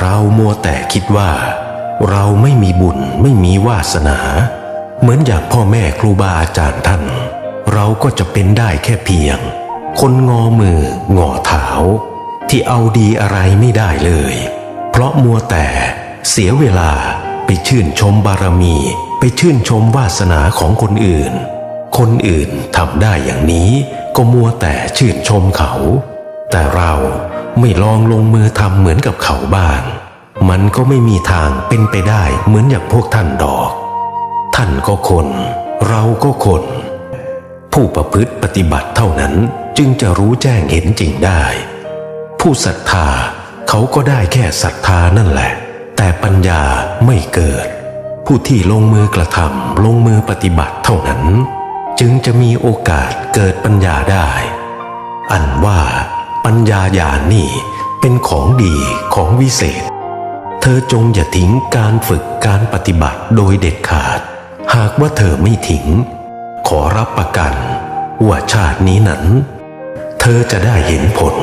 เรามัวแต่คิดว่า เราไม่มีบุญไม่มีวาสนา เหมือนอย่างพ่อแม่ครูบาอาจารย์ท่าน เราก็จะเป็นได้แค่เพียง คนงอมืองอเท้าที่เอาดีอะไรไม่ได้เลย เพราะมัวแต่เสียเวลาไปชื่นชมบารมี ไปชื่นชมวาสนาของคนอื่น คนอื่นทำได้อย่างนี้ก็มัวแต่ชื่นชมเขา แต่เรา ไม่ลองลงมือทำเหมือนกับเขาบ้าง มันก็ไม่มีทางเป็นไปได้เหมือนอย่างพวกท่านดอก ท่านก็คน เราก็คน ผู้ประพฤติปฏิบัติเท่านั้นจึงจะรู้แจ้งเห็นจริงได้ ผู้ศรัทธาเขาก็ได้แค่ศรัทธานั่นแหละ แต่ปัญญาไม่เกิด ผู้ที่ลงมือกระทำลงมือปฏิบัติเท่านั้น จึงจะมีโอกาสเกิดปัญญาได้ อันว่า ปัญญาญาณนี่เป็นของดีของวิเศษ เธอจงอย่าทิ้งการฝึกการปฏิบัติโดยเด็ดขาด หากว่าเธอไม่ทิ้ง ขอรับประกัน ว่าชาตินี้นั้น เธอจะได้เห็นผล